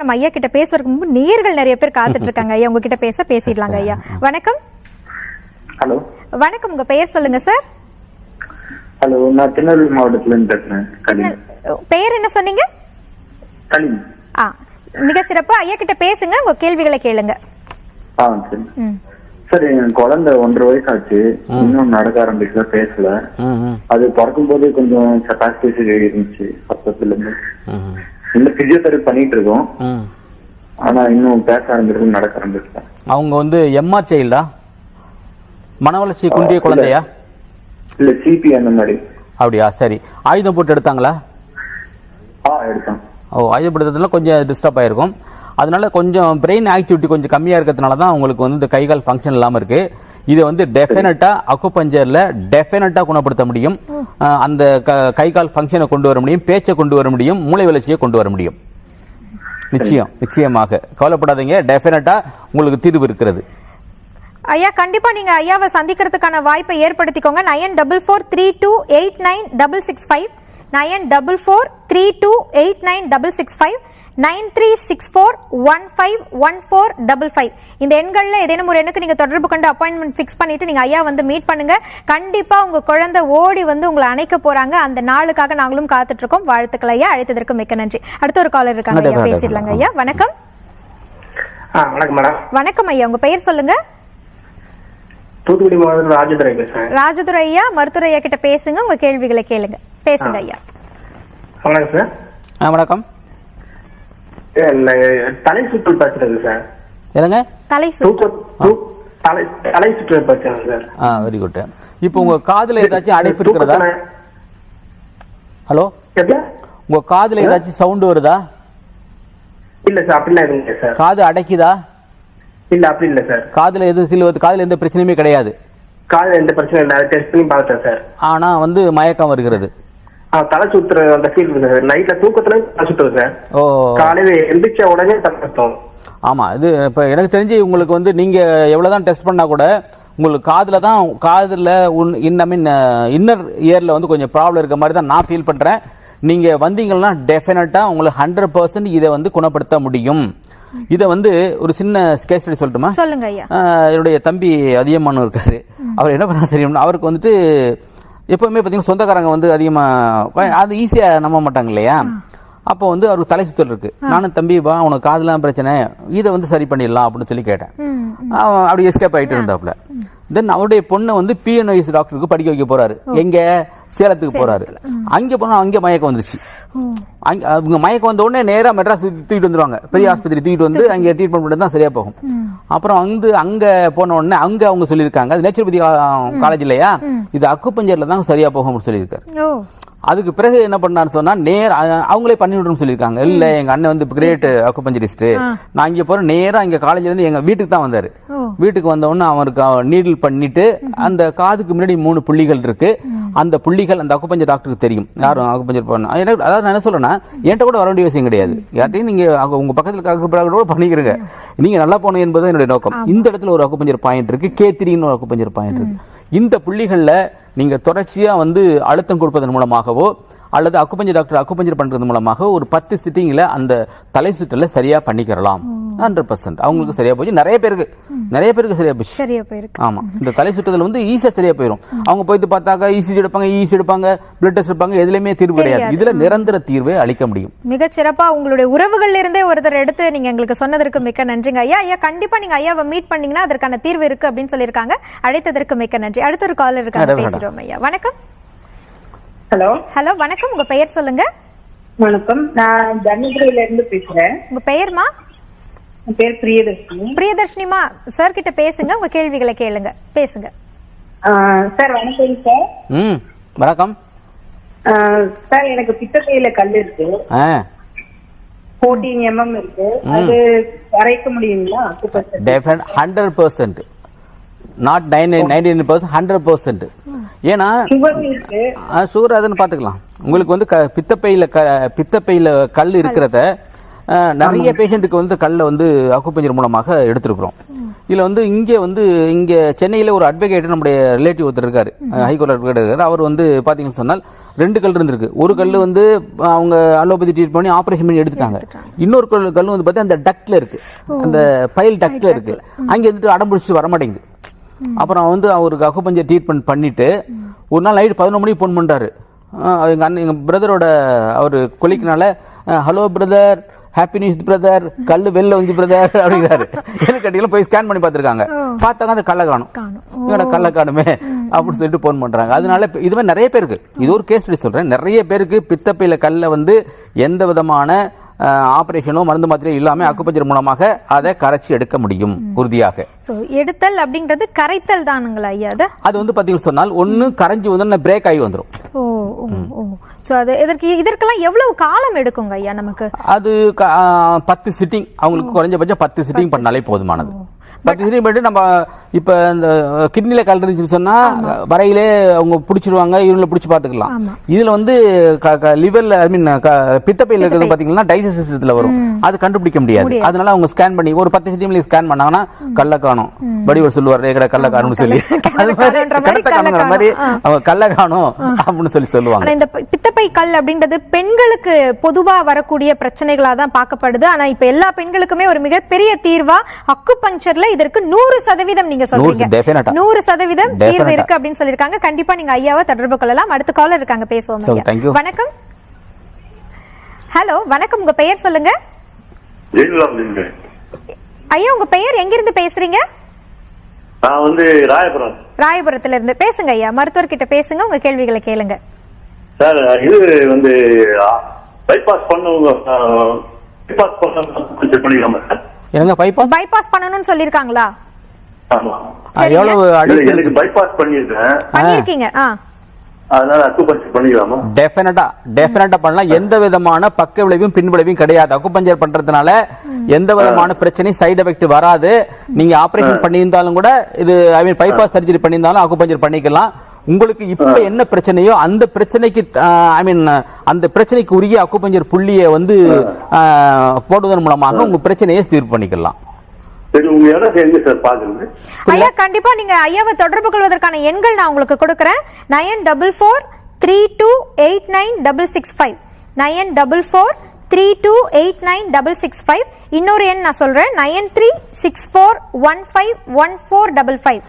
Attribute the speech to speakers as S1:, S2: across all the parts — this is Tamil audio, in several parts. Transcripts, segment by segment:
S1: நம்ம ஐயா கிட்ட பேசுறதுக்கு முன்பு நேர்கள் நிறைய பேர் காத்துட்டு இருக்காங்க ஐயா உங்ககிட்ட பேச பேசிடலாங்க ஐயா. வணக்கம்.
S2: ஹலோ.
S1: வணக்கம் உங்க பெயர் சொல்லுங்க சார்.
S2: ஹலோ நான் திருநெல்வேலி மாவட்டத்துல இருந்து பேசுறேன்
S1: பெயர் என்ன சொன்னீங்க?
S2: கலிம்
S1: ஆ மிக சிறப்பு. ஐயா கிட்ட பேசுங்க உங்க கேள்விகளை கேளுங்க.
S2: ஆ சரி. சார் என் குழந்தை ஒன்றரை வயசு ஆச்சு இன்னும் நடக்க ஆரம்பிக்கல பேசல. அது பிறக்கும் போது கொஞ்சம் கெப்பாசிட்டி இருந்துச்சு பக்கத்துல இருந்து பிசியோதெரபி பண்ணிட்டு இருக்கோம். ஆனா இன்னும் பேச ஆரம்பிக்கிறது நடக்க ஆரம்பிக்கல
S3: அவங்க வந்து எம்ஆர் சைல்டா மன வளர்ச்சி குன்றிய குழந்தையா?
S2: இல்ல. சிபி அந்த மாதிரி.
S3: அப்படியா சரி. ஆயுதம் போட்டு எடுத்தாங்களா?
S2: ஆ எடுத்தான்
S3: ஓ ஆயுதம் போட்டதுல கொஞ்சம் டிஸ்டர்ப் ஆயிருக்கும். அதனால கொஞ்சம் பிரெயின் ஆக்டிவிட்டி கொஞ்சம் கம்மியாக இருக்கிறதுனால தான் உங்களுக்கு வந்து இந்த கை கால் ஃபங்க்ஷன் இல்லாமல் இருக்கு. இதை வந்து டெஃபினட்டாக அக்குபஞ்சரில் டெஃபினட்டாக குணப்படுத்த முடியும். அந்த க- கால் ஃபங்க்ஷனை கொண்டு வர முடியும் பேச்சை கொண்டு வர முடியும் மூளை வளர்ச்சியை கொண்டு வர முடியும். நிச்சயம் நிச்சயமாக. கவலைப்படாதீங்க டெஃபினட்டாக உங்களுக்கு தீர்வு இருக்கிறது.
S1: ஐயா கண்டிப்பா நீங்க ஐயாவை சந்திக்கிறதுக்கான வாய்ப்பை ஏற்படுத்திக்கோங்க. Nine double four three two eight nine double six five. Nine double four three two eight nine double six five. Nine three six four one five one four double five. இந்த எண்களில் ஏதேனும் ஒரு எண்ணுக்கு நீங்க தொடர்பு கொண்டு அப்பாயின்மெண்ட் ஃபிக்ஸ் பண்ணிட்டு நீங்க ஐயா வந்து மீட் பண்ணுங்க. கண்டிப்பா உங்க குழந்தை ஓடி வந்து உங்களை அணைக்க போறாங்க. அந்த நாளுக்காக நாங்களும் காத்துட்டு இருக்கோம் வாழ்த்துக்கள் ஐயா. அழைத்ததற்கு மிக்க நன்றி. அடுத்த ஒரு காலர் இருக்காங்க ஐயா. பேசிடலாங்க ஐயா. வணக்கம்.
S4: ஆ வணக்கம் மேடம்.
S1: வணக்கம் ஐயா. உங்க பெயர் சொல்லுங்க.
S4: தூத்துக்குடி மாவட்டம் ராஜதுரை பேசுறேன்.
S1: ராஜதுரை ஐயா மருத்துவர் ஐயா கிட்ட பேசுங்க. உங்க கேள்விகளை கேளுங்க. பேசுங்க ஐயா.
S4: வணக்கம் சார்.
S3: வணக்கம்.
S4: தலை சுற்றல் பிரச்சனை சார்.
S3: என்னங்க?
S1: தலை சுற்று
S4: தூக்க தூ- தலை தலை சுற்றல் பிரச்சனை சார்.
S3: ஆ வெரி குட் இப்போ உங்க காதுல ஏதாச்சும் அடைப்பு இருக்கிறதா ஹலோ? உங்க காதுல ஏதாச்சும் சவுண்ட் வருதா?
S4: இல்ல சார் அப்படிலாம் எதுவும் இல்லை சார்.
S3: காது அடைக்குதா?
S4: இல்ல அப்படி இல்ல சார்.
S3: காதுல எதுவும் சிலுவது காதுல எந்த பிரச்சனையுமே கிடையாது.
S4: காலையில் எந்த பிரச்சனையும் இல்லை. டெஸ்ட் பண்ணி பார்த்தேன் சார்.
S3: ஆனா வந்து மயக்கம் வருகிறது.
S4: தலை சுத்துற அந்த ஃபீல் சார் நைட்ல தூக்கத்துல தலை சுத்துறது சார்
S3: ஓ.
S4: காலையில எந்திரிச்ச உடனே தலை சுத்தம்
S3: ஆமா இது இப்ப எனக்கு தெரிஞ்சு உங்களுக்கு வந்து நீங்க எவ்வளவுதான் டெஸ்ட் பண்ணா கூட உங்களுக்கு காதுல தான் காதுல உன் இன்ன மீன் இன்னர் இயர்ல வந்து கொஞ்சம் ப்ராப்ளம் இருக்க மாதிரி தான் நான் ஃபீல் பண்றேன். நீங்க வந்தீங்கன்னா டெஃபினட்டா உங்களுக்கு ஹண்ட்ரட் பர்சன்ட் இதை வந்து குணப்படுத்த முடியும். இதை வந்து ஒரு சின்ன கேஸ் ஸ்டடி சொல்லட்டுமா?
S1: சொல்லுங்க
S3: என்னுடைய தம்பி அதிகமானவர் இருக்காரு. அவர் என்ன பண்ண தெரியும்னா அவருக்கு வந்துட்டு எப்பவுமே பார்த்தீங்கன்னா சொந்தக்காரங்க வந்து அதிகமாக அது ஈஸியாக நம்ப மாட்டாங்க இல்லையா? அப்போ வந்து அவருக்கு தலை சுத்தல் இருக்கு. நானும் தம்பி வா உனக்கு காதெல்லாம் பிரச்சனை. இதை வந்து சரி பண்ணிடலாம் அப்படின்னு சொல்லி கேட்டேன். அவன் அப்படி எஸ்கேப் ஆகிட்டு இருந்தாப்புல. தென் அவருடைய பொண்ணை வந்து பிஎன்ஐஎஸ் டாக்டருக்கு படிக்க வைக்க போறாரு. எங்க? சேலத்துக்கு போறாரு. அங்க போனா அங்க மயக்கம் வந்துருச்சு. அங்க அவங்க மயக்கம் வந்த உடனே நேரா மெட்ராஸ் தூக்கி- தூக்கிட்டு வந்துருவாங்க. பெரிய ஆஸ்பத்திரி தூக்கிட்டு வந்து அங்க ட்ரீட்மெண்ட் பண்ணி தான் சரியா போகும். அப்புறம் வந்து அங்க போன உடனே அங்க அவங்க சொல்லியிருக்காங்க. அது நேச்சுரோபதி காலேஜ் இல்லையா? இது அக்குப்பஞ்சர்ல தான் சரியா போகும் அப்படின்னு சொல்லியிருக்காரு. அதுக்கு பிறகு என்ன பண்ணான்னு சொன்னா நேர் அவங்களே பண்ணி விடுறோம்னு சொல்லியிருக்காங்க இல்ல எங்க அண்ணன் வந்து கிரேட் அக்குபஞ்சரிஸ்ட் நான் இங்க போறேன். நேரா இங்க காலேஜ்ல இருந்து எங்க வீட்டுக்கு தான் வந்தாரு. வீட்டுக்கு வந்த உடனே அவருக்கு நீடில் பண்ணிட்டு அந்த காதுக்கு முன்னாடி மூணு புள்ளிகள் இருக்கு. அந்த புள்ளிகள் அந்த அக்குபஞ்சர் டாக்டருக்கு தெரியும். யாரும் அக்குபஞ்சர் பண்ண எனக்கு- அதாவது நான் என்ன சொல்றேன்னா என்கிட்ட கூட வர வேண்டிய விஷயம் கிடையாது. யார்ட்டையும் நீங்க அங்க உங்க பக்கத்துல அக்குபஞ்சர் கூட பண்ணிக்கிறீங்க நீங்க நல்லா போகணும் என்பது என்னுடைய நோக்கம். இந்த இடத்துல ஒரு அக்குபஞ்சர் பாயிண்ட் இருக்கு. கே த்ரீன்னு ஒரு அக்குபஞ்சர் பாயிண்ட் இருக்கு. இந்த புள்ளிகள்ல நீங்க தொடர்ச்சியா வந்து அழுத்தம் கொடுப்பதன் மூலமாகவோ அல்லது அக்குபஞ்சர் டாக்டர் அக்குபஞ்சர் பண்றது மூலமாக ஒரு பத்து சிட்டிங்ல அந்த தலை சுற்றல சரியா பண்ணிக்கிறலாம். ஹண்ட்ரட் பர்சன்ட் அவங்களுக்கு சரியா போச்சு. நிறைய பேருக்கு. நிறைய பேருக்கு சரியா போச்சு.
S1: சரியா போயிருக்கு.
S3: ஆமா. இந்த தலை சுற்றுதல் வந்து ஈஸியா சரியா போயிடும் அவங்க போயிட்டு பார்த்தாக்க இசிஜி எடுப்பாங்க இசி எடுப்பாங்க பிளட் டெஸ்ட் எடுப்பாங்க எதுலையுமே தீர்வு கிடையாது. இதுல நிரந்தர தீர்வை அளிக்க முடியும்.
S1: மிகச் சிறப்பா உங்களுடைய உறவுகள்ல இருந்தே ஒருத்தர் எடுத்து நீங்க எங்களுக்கு சொன்னதற்கு மிக்க நன்றிங்க. ஐயா ஐயா கண்டிப்பா நீங்க ஐயாவை மீட் பண்ணீங்கன்னா அதற்கான தீர்வு இருக்கு அப்படின்னு சொல்லியிருக்காங்க. அழைத்ததற்கு மிக்க நன்றி. அடுத்த ஒரு காலர் இருக்காங்க பேசிடுவோம் ஐயா வணக்கம்.
S5: ஹலோ.
S1: ஹலோ வணக்கம். உங்க பெயர் சொல்லுங்க.
S5: வணக்கம். நான் தர்மபுரியில இருந்து பேசுறேன்.
S1: உங்க பெயர்மா?
S5: என் பேர் பிரியதர்ஷினி.
S1: பிரியதர்ஷினிமா சார் கிட்ட பேசுங்க. உங்க கேள்விகளை கேளுங்க. பேசுங்க.
S5: ஆஹ் சார் வணக்கம் சார்.
S3: ம் வணக்கம்.
S5: ஆஹ் சார் எனக்கு பித்தப்பையில கல் இருக்கு. ஃபோர்டீன் எம்எம் இருக்கு. அது வரைக்க முடியுங்களா?
S3: Hundred percent not nine ninety nine percent hundred percent ஏன்னா
S5: சுகர்
S3: அதுன்னு பார்த்துக்கலாம். உங்களுக்கு வந்து க பித்தப்பையில் க பித்தப்பையில் கல் இருக்கிறத நிறைய பேஷண்ட்டுக்கு வந்து கல்லை வந்து அக்குப்பஞ்சர் மூலமாக எடுத்திருக்கிறோம். இதுல வந்து இங்கே வந்து இங்க சென்னையில ஒரு அட்வொகேட் நம்முடைய ரிலேட்டிவ் ஒருத்தர் இருக்காரு. ஹைகோர்ட் அட்வொகேட் இருக்காரு. அவர் வந்து பாத்தீங்கன்னு சொன்னால் ரெண்டு கல் இருந்திருக்கு. ஒரு கல் வந்து அவங்க அலோபதி ட்ரீட் பண்ணி ஆபரேஷன் பண்ணி எடுத்துட்டாங்க. இன்னொரு கல் கல் வந்து பார்த்தா அந்த டக்ட்ல இருக்கு. அந்த பைல் டக்ட்ல இருக்கு. அங்க இருந்துட்டு அடம்பிடிச்சு வர மாட்டேங்குது அப்புறம் வந்து அவருக்கு அக்குப்பஞ்சர் ட்ரீட்மெண்ட் பண்ணிட்டு ஒரு நாள் நைட் பதினொரு மணிக்கு ஃபோன் பண்ணாரு ஆஹ் எங்க அண்ணன் எங்க பிரதரோட அவர் கொலிக்கனால hello brother happy news brother கல்லு வெளில வந்து பிரதர் அப்படிங்கிறாரு. எதுக்கு கட்டிகளும் போய் ஸ்கேன் பண்ணி பார்த்திருக்காங்க. பார்த்தாங்க அந்த கல்லை காணும். இவட கல்லை காணுமே? அப்படின்னு சொல்லிட்டு ஃபோன் பண்றாங்க. அதனால இது மாதிரி நிறைய பேருக்கு இது ஒரு கேஸ் ஸ்டடி சொல்றேன். நிறைய பேருக்கு பித்தப்பையில கல்லை வந்து எந்த விதமான ஆபரேஷனோ மருந்து மாத்திரையோ இல்லாம அக்குப்பஞ்சர் மூலமாக அதை கரைச்சி எடுக்க முடியும் உறுதியாக.
S1: எடுத்தல் அப்படின்றது கரைத்தல் தானுங்களா ஐயா அது?
S3: வந்து பாத்தீங்கன்னு சொன்னால் ஒண்ணு கரைஞ்சி வந்து பிரேக் ஆகி வந்துரும்.
S1: ஓ சோ அது இதற்கு இதற்கெல்லாம் எவ்வளவு காலம் எடுக்குங்க ஐயா நமக்கு?
S3: அது பத்து சிட்டிங் அவங்களுக்கு குறைஞ்சபட்சம் பத்து சிட்டிங் பண்ணாலே போதுமானது. பத்து சிட்டிங் பண்ணிட்டு நம்ம இப்ப இந்த கிட்னில கல் இருந்துச்சுன்னு சொன்னா வரையிலே அவங்க பிடிச்சிருவாங்க யூரின்ல பிடிச்சி பாத்துக்கலாம்.
S1: ஆமா.
S3: இதுல வந்து லிவர்ல ஐ மீன் பித்தப்பையில இருக்கிறது பாத்தீங்கன்னா டைஜஸ்ட் சிஸ்டத்துல வரும். அது கண்டுபிடிக்க முடியாது. அதனால அவங்க ஸ்கேன் பண்ணி ஒரு பத்து சிட்டிங்ல ஸ்கேன் பண்ணாங்கன்னா கல்ல காணும் வடிவர் சொல்லுவார் ரேகட கல்ல காணும்னு சொல்லி. அது மாதிரி கடத்த காணுங்கிற மாதிரி. அவங்க கல்ல காணும் அப்படின்னு சொல்லி சொல்லுவாங்க.
S1: இந்த பித்தப்பை கல் அப்படின்றது பெண்களுக்கு பொதுவா வரக்கூடிய பிரச்சனைகளா தான் பார்க்கப்படுது. ஆனா இப்ப எல்லா பெண்களுக்குமே ஒரு மிகப்பெரிய தீர்வா அக்கு பஞ்சர்ல இதற்கு நூறு சதவீதம் நீங்க சொல்றீங்க. நூறு சதவீதம் தீர்வு. இருக்கு அப்படின்னு சொல்லிருக்காங்க கண்டிப்பா நீங்க ஐயாவை தொடர்பு கொள்ளலாம். அடுத்த காலர் இருக்காங்க. பேசுவோம். வணக்கம். ஹலோ வணக்கம். உங்க பெயர் சொல்லுங்க. ஐயா உங்க பெயர் எங்கிருந்து பேசுறீங்க?
S6: நான் வந்து ராயபுரம்.
S1: ராயபுரத்துல இருந்து பேசுங்க ஐயா. மருத்துவர்கிட்ட பேசுங்க. உங்க கேள்விகளை கேளுங்க.
S6: சார் இது வந்து பைபாஸ் பண்ணவங்க பைபாஸ் பண்ண கொஞ்சம் பண்ணிக்கலாமா சார்?
S3: என்னங்க பைபாஸ்
S1: பைபாஸ் பண்ணணும்னு சொல்லிருக்காங்களா
S3: எவ்வளவு
S6: எனக்கு பைபாஸ் பண்ணியிருக்கேன்
S1: பண்ணிருக்கீங்க ஆ.
S6: அதனால அக்குபஞ்சர் பண்ணிக்கலாமா?
S3: டெஃபினட்டா டெஃபினட்டா பண்ணலாம். எந்த விதமான பக்க விளைவும் பின் விளைவும் கிடையாது. அக்குபஞ்சர் பண்றதுனால எந்த விதமான பிரச்சனையும் சைடு எஃபெக்ட் வராது. நீங்க ஆபரேஷன் பண்ணியிருந்தாலும் கூட இது ஐ மீன் பைபாஸ் சர்ஜரி பண்ணியிருந்தாலும் அக்குபஞ்சர் பண்ணிக்கலாம். உங்களுக்கு இப்ப என்ன பிரச்சனையோ அந்த பிரச்சனைக்கு ஐ மீன் அந்த பிரச்சனைக்கு உரிய அக்குபஞ்சர் புள்ளியை வந்து ஆஹ், போடுவதன் மூலமாக உங்க பிரச்சனையை தீர்வு பண்ணிக்கலாம்.
S1: ஐயா கண்டிப்பா நீங்க ஐயாவை தொடர்பு கொள்வதற்கான எண்கள் நான் உங்களுக்கு கொடுக்கறேன். Nine double four three two eight nine double six five. Nine double four three two eight nine double six five. இன்னொரு எண் நான் சொல்றேன். Nine three six four one five one four double five.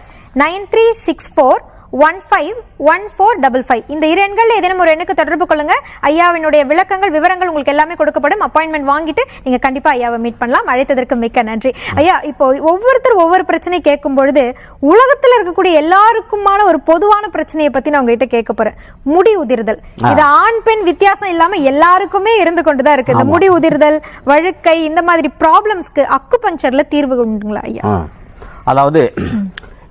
S1: Nine three six four one five one four double five இந்த இரு எண்கள் ஏதேனும் ஒரு எண்ணுக்கு தொடர்பு கொள்ளுங்க. ஐயாவினுடைய விளக்கங்கள் விவரங்கள் உங்களுக்கு எல்லாமே கொடுக்கப்படும். அப்பாயின்மெண்ட் வாங்கிட்டு நீங்க கண்டிப்பா ஐயாவை மீட் பண்ணலாம். அழைத்ததற்கு மிக்க நன்றி. ஐயா இப்போ ஒவ்வொருத்தர் ஒவ்வொரு பிரச்சனை கேட்கும் பொழுது உலகத்துல இருக்கக்கூடிய எல்லாருக்குமான ஒரு பொதுவான பிரச்சனையை பத்தி நான் உங்ககிட்ட கேட்க போறேன். முடி உதிர்தல். இது ஆண் பெண் வித்தியாசம் இல்லாம எல்லாருக்குமே இருந்து கொண்டுதான் இருக்கு இந்த முடி உதிர்தல் வழுக்கை இந்த மாதிரி ப்ராப்ளம்ஸ்க்கு அக்கு பஞ்சர்ல தீர்வு உண்டுங்களா ஐயா.
S3: அதாவது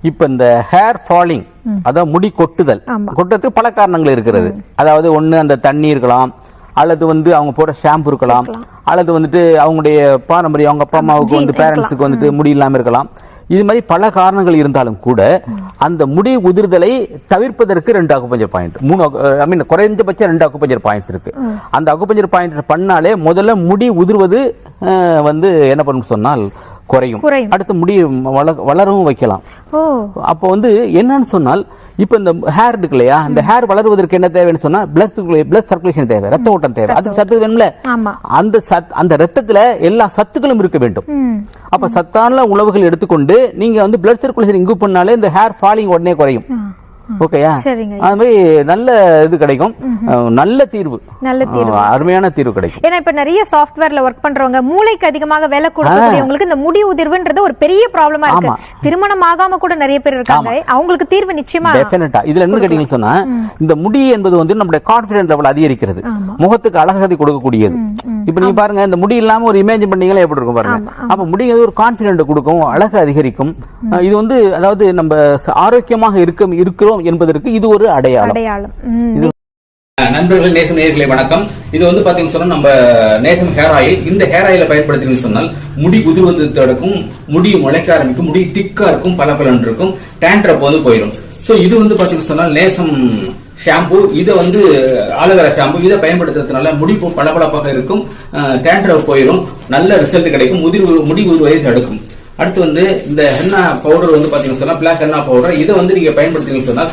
S3: இப்ப இந்த ஹேர் ஃபாலிங் அதாவது முடி கொட்டுதல். கொட்டுறதுக்கு பல காரணங்கள் இருக்கிறது. அதாவது ஒண்ணு அந்த தண்ணி இருக்கலாம் அல்லது வந்து அவங்க போற ஷாம்பு இருக்கலாம் அல்லது வந்துட்டு அவங்களுடைய பாரம்பரியம் அவங்க அப்பா அம்மாவுக்கு வந்து பேரண்ட்ஸுக்கு வந்துட்டு முடி இல்லாம இருக்கலாம். இது மாதிரி பல காரணங்கள் இருந்தாலும் கூட அந்த முடி உதிர்தலை தவிர்ப்பதற்கு ரெண்டு அக்குபஞ்சர் பாயிண்ட் மூணு ஐ மீன் குறைஞ்சபட்சம் ரெண்டு அக்குபஞ்சர் பாயிண்ட்ஸ் இருக்கு. அந்த அக்குபஞ்சர் பாயிண்ட் பண்ணாலே முதல்ல முடி உதிர்வது வந்து என்ன பண்ணும் சொன்னால் குறையும். அடுத்து முடி வள- வளரவும் வைக்கலாம். அப்போ வந்து என்னன்னு சொன்னால் இப்போ இந்த ஹேர் இருக்கு இல்லையா இந்த ஹேர் வளருவதற்கு என்ன தேவைன்னு சொன்னா பிளட் பிளட் சர்க்குலேஷன் தேவை ரத்த ஓட்டம் தேவை. அதுக்கு சத்து வேணும்ல. அந்த சத் அந்த ரத்தத்துல எல்லா சத்துக்களும் இருக்க வேண்டும். அப்ப சத்தான உணவுகள் எடுத்துக்கொண்டு நீங்க வந்து பிளட் சர்க்குலேஷன் இங்கு பண்ணாலே இந்த ஹேர் ஃபாலிங் உடனே குறையும். ஓகேயா?
S1: சரிங்க.
S3: அது மாதிரி நல்ல இது கிடைக்கும். நல்ல தீர்வு.
S1: நல்ல தீர்வு.
S3: அருமையான தீர்வு கிடைக்கும்.
S1: ஏன்னா இப்ப நிறைய சாஃப்ட்வேர்ல ஒர்க் பண்றவங்க மூளைக்கு அதிகமாக வேலை கொடுக்கக்கூடியவங்களுக்கு இந்த முடி உதிர்வுன்றது ஒரு பெரிய ப்ராப்ளமா இருக்கு. திருமணம் ஆகாம கூட நிறைய பேர் இருக்காங்க. அவங்களுக்கு தீர்வு நிச்சயமா
S3: டெஃபினட்டா இதுல என்ன கேட்டீங்கன்னு சொன்னா இந்த முடி என்பது வந்து நம்முடைய கான்பிடன்ட் லெவல் அதிகரிக்கிறது. முகத்துக்கு அழகதை கொடுக்கக்கூடியது. இப்ப நீங்க பாருங்க இந்த முடி இல்லாம ஒரு இமேஜின் பண்ணீங்களா எப்படி இருக்கும் பாருங்க. அப்ப முடிங்கிறது ஒரு கான்பிடன்ட் கொடுக்கும் அழகு அதிகரிக்கும். இது வந்து அதாவது நம்ம ஆரோக்கியமாக இருக்க இருக்கிறோம் என்பதற்கு இது ஒரு அடையாளம்.
S1: அடையாளம். ம்.
S3: நண்பர்கள் நேசம் நேர்களை வணக்கம். இது வந்து பாத்தீங்கன்னு சொன்னா நம்ம நேசம் ஹேர் ஆயில் இந்த ஹேர் ஆயிலை பயன்படுத்தினு சொன்னால் முடி உதிர்வது தடுக்கும் முடி முளைக்க ஆரம்பிக்கும் முடி திக்கா இருக்கும் பல இருக்கும் டேண்ட்ரப் வந்து போயிடும் சோ இது வந்து பாத்தீங்கன்னு சொன்னால் நேசம் ஷாம்பு இதை வந்து ஆலோவேரா ஷாம்பு இதை பயன்படுத்துறதுனால முடி பளபளப்பாக இருக்கும் டேண்ட்ரவ் போயிடும் நல்ல ரிசல்ட் கிடைக்கும் முதிர் உரு- முடி உருவதை தடுக்கும். அடுத்து வந்து இந்த ஹென்னா பவுடர் வந்து பார்த்தீங்கன்னா சொன்னால் பிளாக் ஹென்னா பவுடர் இதை வந்து நீங்கள் பயன்படுத்தீங்கன்னு சொன்னால்